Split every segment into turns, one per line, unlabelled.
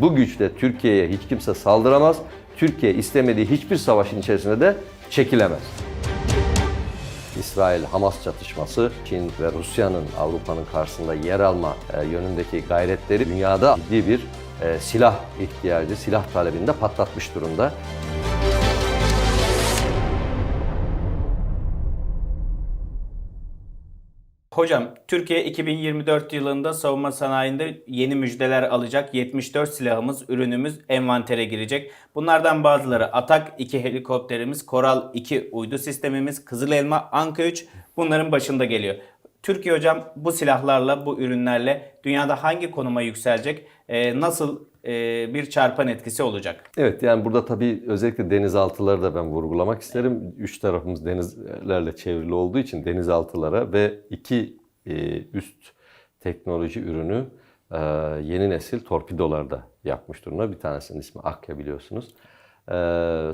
Bu güçle Türkiye'ye hiç kimse saldıramaz. Türkiye istemediği hiçbir savaşın içerisinde de çekilemez. İsrail-Hamas çatışması, Çin ve Rusya'nın Avrupa'nın karşısında yer alma e, yönündeki gayretleri dünyada ciddi bir e, silah ihtiyacı, silah talebinde patlatmış durumda.
Hocam, Türkiye 2024 yılında savunma sanayinde yeni müjdeler alacak. 74 silahımız, ürünümüz envantere girecek. Bunlardan bazıları Atak 2 helikopterimiz, Koral 2 uydu sistemimiz, Kızıl Elma, Anka 3 bunların başında geliyor. Türkiye hocam bu silahlarla, bu ürünlerle dünyada hangi konuma yükselecek? Ee, nasıl e, bir çarpan etkisi olacak?
Evet yani burada tabii özellikle denizaltıları da ben vurgulamak isterim. Üç tarafımız denizlerle çevrili olduğu için denizaltılara ve iki e, üst teknoloji ürünü e, yeni nesil torpidolarda yapmış durumda. Bir tanesinin ismi Akya biliyorsunuz. E,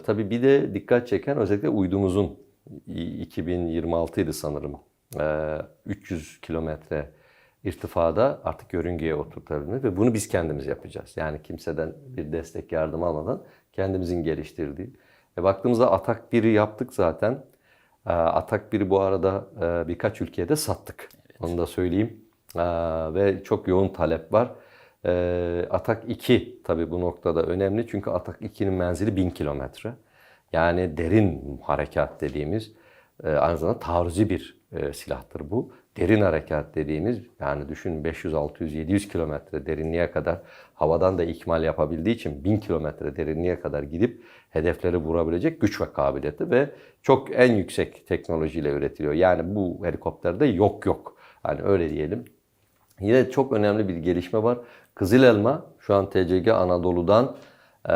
tabii bir de dikkat çeken özellikle uydumuzun 2026 idi sanırım. E, 300 kilometre irtifada artık yörüngeye oturtabilmek ve bunu biz kendimiz yapacağız. Yani kimseden bir destek yardım almadan kendimizin geliştirdiği. E baktığımızda Atak 1'i yaptık zaten. E, Atak 1'i bu arada e, birkaç ülkeye sattık. Onu da söyleyeyim. E, ve çok yoğun talep var. Atak 2 tabii bu noktada önemli çünkü Atak 2'nin menzili 1000 kilometre. Yani derin harekat dediğimiz e, aynı zamanda taarruzi bir e, silahtır bu. Derin harekat dediğimiz yani düşün 500, 600, 700 kilometre derinliğe kadar havadan da ikmal yapabildiği için 1000 kilometre derinliğe kadar gidip hedefleri vurabilecek güç ve kabiliyeti ve çok en yüksek teknolojiyle üretiliyor. Yani bu helikopterde yok yok. Hani öyle diyelim. Yine çok önemli bir gelişme var. Kızıl Elma şu an TCG Anadolu'dan e,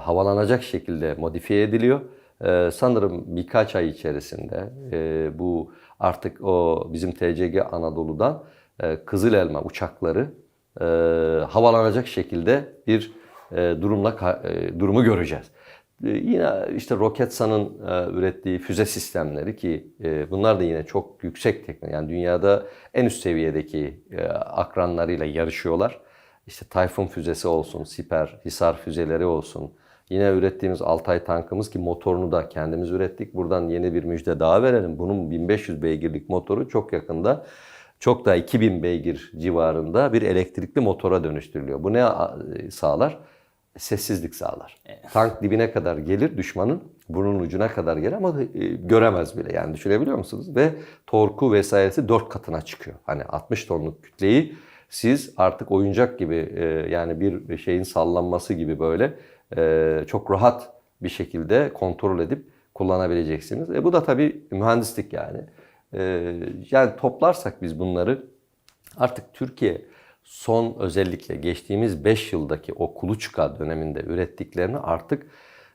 havalanacak şekilde modifiye ediliyor. E, sanırım birkaç ay içerisinde e, bu artık o bizim TCG Anadolu'dan e, Kızıl Elma uçakları e, havalanacak şekilde bir e, durumla e, durumu göreceğiz. Yine işte Roketsan'ın e, ürettiği füze sistemleri ki bunlar da yine çok yüksek teknoloji. Yani dünyada en üst seviyedeki akranlarıyla yarışıyorlar. İşte Tayfun füzesi olsun, Siper, Hisar füzeleri olsun. Yine ürettiğimiz Altay tankımız ki motorunu da kendimiz ürettik. Buradan yeni bir müjde daha verelim. Bunun 1500 beygirlik motoru çok yakında çok daha 2000 beygir civarında bir elektrikli motora dönüştürülüyor. Bu ne sağlar? Sessizlik sağlar. Tank dibine kadar gelir düşmanın burnun ucuna kadar gelir ama e, göremez bile. Yani düşünebiliyor musunuz? Ve torku vesairesi 4 katına çıkıyor. Hani 60 tonluk kütleyi siz artık oyuncak gibi e, yani bir şeyin sallanması gibi böyle e, çok rahat bir şekilde kontrol edip kullanabileceksiniz. E bu da tabii mühendislik yani. E, yani toplarsak biz bunları artık Türkiye son özellikle geçtiğimiz 5 yıldaki o kuluçka döneminde ürettiklerini artık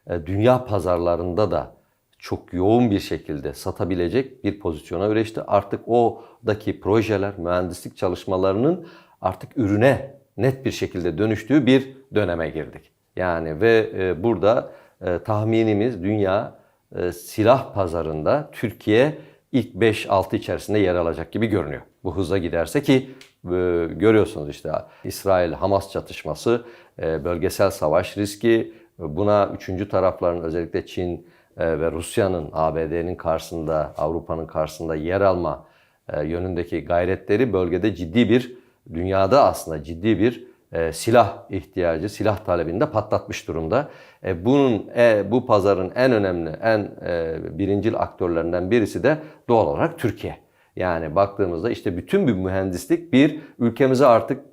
e, dünya pazarlarında da çok yoğun bir şekilde satabilecek bir pozisyona üreşti. Artık oradaki projeler, mühendislik çalışmalarının artık ürüne net bir şekilde dönüştüğü bir döneme girdik. Yani ve e, burada e, tahminimiz dünya e, silah pazarında Türkiye ilk 5-6 içerisinde yer alacak gibi görünüyor. Bu hıza giderse ki e, görüyorsunuz işte İsrail-Hamas çatışması, e, bölgesel savaş riski, buna üçüncü tarafların özellikle Çin e, ve Rusya'nın ABD'nin karşısında, Avrupa'nın karşısında yer alma e, yönündeki gayretleri bölgede ciddi bir, dünyada aslında ciddi bir e, silah ihtiyacı, silah talebinde patlatmış durumda. E, bunun e, bu pazarın en önemli, en e, birincil aktörlerinden birisi de doğal olarak Türkiye. Yani baktığımızda işte bütün bir mühendislik bir ülkemize artık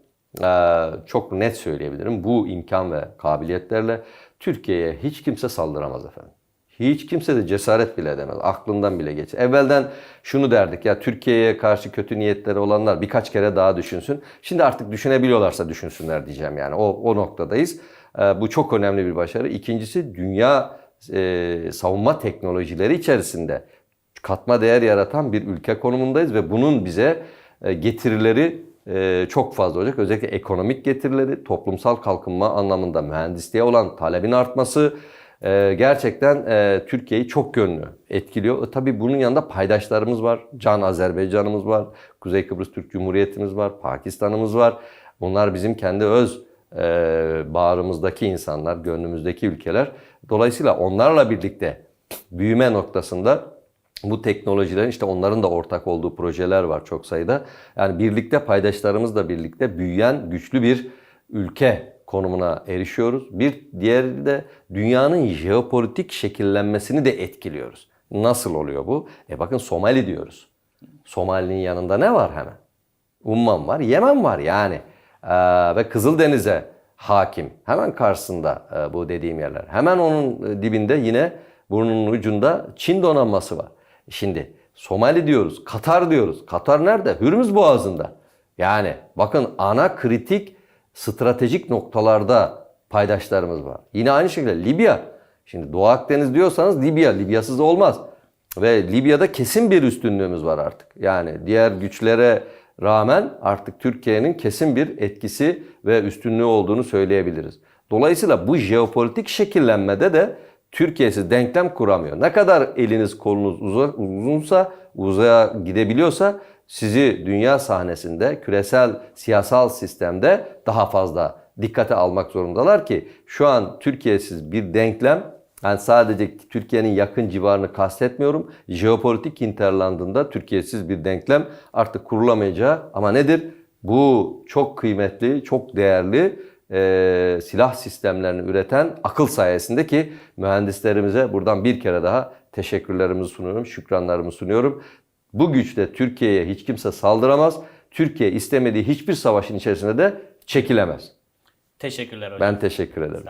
e, çok net söyleyebilirim. Bu imkan ve kabiliyetlerle Türkiye'ye hiç kimse saldıramaz efendim. Hiç kimse de cesaret bile edemez. Aklından bile geç. Evvelden şunu derdik ya Türkiye'ye karşı kötü niyetleri olanlar birkaç kere daha düşünsün. Şimdi artık düşünebiliyorlarsa düşünsünler diyeceğim yani. O, o noktadayız. Ee, bu çok önemli bir başarı. İkincisi dünya e, savunma teknolojileri içerisinde katma değer yaratan bir ülke konumundayız ve bunun bize e, getirileri e, çok fazla olacak. Özellikle ekonomik getirileri, toplumsal kalkınma anlamında mühendisliğe olan talebin artması, e, gerçekten e, Türkiye'yi çok yönlü etkiliyor. E, tabii bunun yanında paydaşlarımız var. Can Azerbaycan'ımız var. Kuzey Kıbrıs Türk Cumhuriyetimiz var. Pakistan'ımız var. Bunlar bizim kendi öz e, bağrımızdaki insanlar, gönlümüzdeki ülkeler. Dolayısıyla onlarla birlikte büyüme noktasında bu teknolojilerin işte onların da ortak olduğu projeler var çok sayıda. Yani birlikte paydaşlarımızla birlikte büyüyen güçlü bir ülke konumuna erişiyoruz. Bir diğeri de dünyanın jeopolitik şekillenmesini de etkiliyoruz. Nasıl oluyor bu? E bakın Somali diyoruz. Somali'nin yanında ne var hemen? Umman var, Yemen var yani. Ee, ve Kızıldeniz'e hakim. Hemen karşısında e, bu dediğim yerler. Hemen onun e, dibinde yine burnunun ucunda Çin donanması var. Şimdi Somali diyoruz, Katar diyoruz. Katar nerede? Hürmüz Boğazı'nda. Yani bakın ana kritik stratejik noktalarda paydaşlarımız var. Yine aynı şekilde Libya. Şimdi Doğu Akdeniz diyorsanız Libya, Libyasız olmaz. Ve Libya'da kesin bir üstünlüğümüz var artık. Yani diğer güçlere rağmen artık Türkiye'nin kesin bir etkisi ve üstünlüğü olduğunu söyleyebiliriz. Dolayısıyla bu jeopolitik şekillenmede de Türkiye'siz denklem kuramıyor. Ne kadar eliniz kolunuz uzunsa, uzaya gidebiliyorsa sizi dünya sahnesinde, küresel siyasal sistemde daha fazla dikkate almak zorundalar ki şu an Türkiye'siz bir denklem yani sadece Türkiye'nin yakın civarını kastetmiyorum. Jeopolitik hinterlandında Türkiye'siz bir denklem artık kurulamayacağı ama nedir? Bu çok kıymetli, çok değerli e, silah sistemlerini üreten akıl sayesinde ki mühendislerimize buradan bir kere daha teşekkürlerimi sunuyorum, şükranlarımı sunuyorum. Bu güçle Türkiye'ye hiç kimse saldıramaz. Türkiye istemediği hiçbir savaşın içerisinde de çekilemez.
Teşekkürler hocam.
Ben teşekkür ederim.